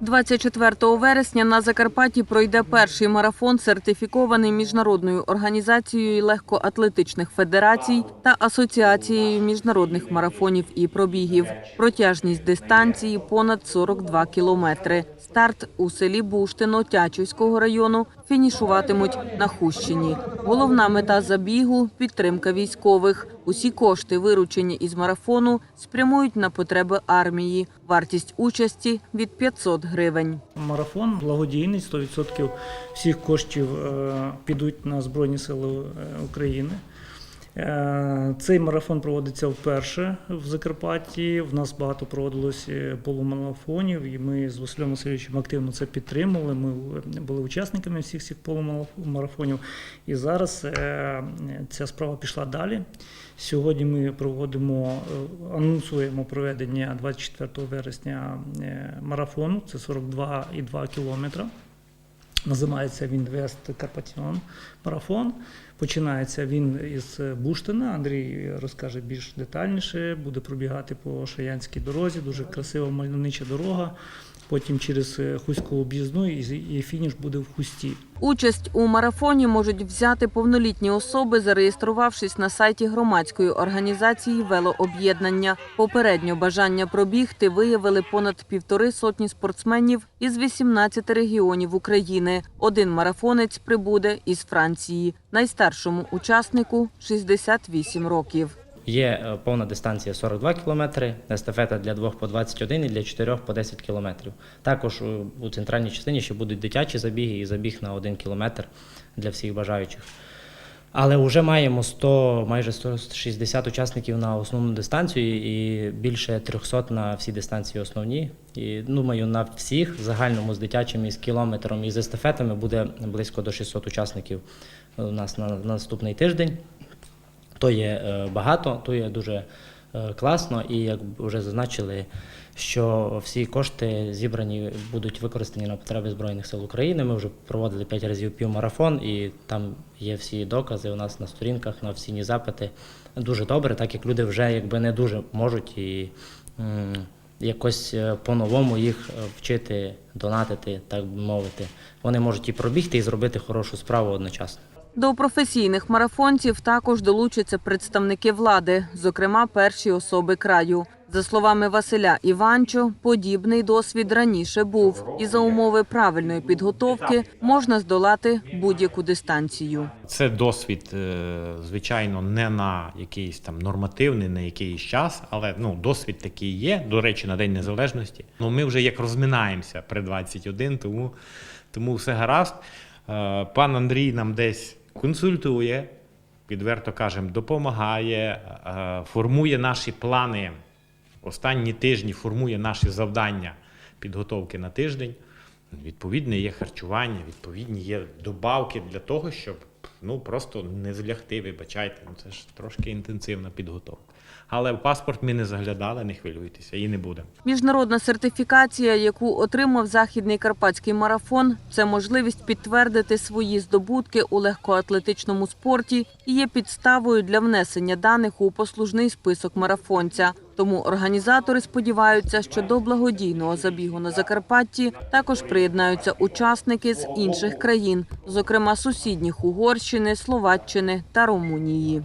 24 вересня на Закарпатті пройде перший марафон, сертифікований міжнародною організацією легкоатлетичних федерацій та асоціацією міжнародних марафонів і пробігів. Протяжність дистанції понад 42 кілометри. Старт у селі Буштино Тячівського району фінішуватимуть на Хущині. Головна мета забігу підтримка військових. Усі кошти, виручені із марафону, спрямують на потреби армії. Вартість участі від 500 гривень. Марафон благодійний, 100% всіх коштів е, підуть на Збройні Сили е, України. Е, Цей марафон проводиться вперше в Закарпатті. В нас багато проводилось е, полумарафонів, і ми з Василем Васильовичем активно це підтримували. Ми е, були учасниками всіх цих полумарафонів. І зараз ця справа пішла далі. Сьогодні ми проводимо, анонсуємо проведення 24 вересня марафону. Це 42,2 кілометра. Називається він Вест Карпатіон марафон. Починається він із Буштина. Андрій розкаже більш детальніше. Буде пробігати по Шаянській дорозі. Дуже красива мальовнича дорога. Потім через е, Хуську об'їзну і фініш буде в Хусті. Участь у марафоні можуть взяти повнолітні особи, зареєструвавшись на сайті громадської організації Велооб'єднання. Попередньо бажання пробігти виявили понад півтори сотні спортсменів із 18 регіонів України. Один марафонець прибуде із Франції. Найстаршому учаснику 68 років. Є е, повна дистанція 42 кілометри, естафета для двох по 21 і для чотирьох по 10 кілометрів. Також у- центральній частині ще будуть дитячі забіги і забіг на 1 кілометр для всіх бажаючих. Але вже маємо 100, майже 160 учасників на основну дистанцію і більше 300 на всі дистанції основні. І думаю, на всіх в загальному з дитячим і з кілометром і з естафетами буде близько до 600 учасників у нас на на наступний тиждень. То є е, багато, то є дуже е, класно, і як вже зазначили, що всі кошти зібрані будуть використані на потреби Збройних сил України. Ми вже проводили п'ять разів півмарафон, і там є всі докази у нас на сторінках, на офіційні запити. Дуже добре, так як люди вже якби не дуже можуть і якось е, по-новому їх вчити, донатити, так би мовити. Вони можуть і пробігти, і зробити хорошу справу одночасно. До професійних марафонців також долучаться представники влади, зокрема перші особи краю. За словами Василя Іванчо, подібний досвід раніше був, і за умови правильної підготовки можна здолати будь-яку дистанцію. Це досвід, е, звичайно, не на якийсь там нормативний, не якийсь час, але ну, досвід такий є. До речі, на День Незалежності. Ну, ми вже як розминаємося при 21, тому, тому все гаразд. Е, Пан Андрій нам десь консультує, відверто кажемо, допомагає, е, формує наші плани. Останні тижні формує наші завдання підготовки на тиждень. Відповідне є харчування, відповідні є добавки для того, щоб ну просто не злягти, вибачайте. Ну це ж трошки інтенсивна підготовка. Але в паспорт ми не заглядали, не хвилюйтеся, і не буде. Міжнародна сертифікація, яку отримав західний карпатський марафон, це можливість підтвердити свої здобутки у легкоатлетичному спорті і є підставою для внесення даних у послужний список марафонця. Тому організатори сподіваються, що до благодійного забігу на Закарпатті також приєднаються учасники з інших країн, зокрема сусідніх Угорщини, Словаччини та Румунії.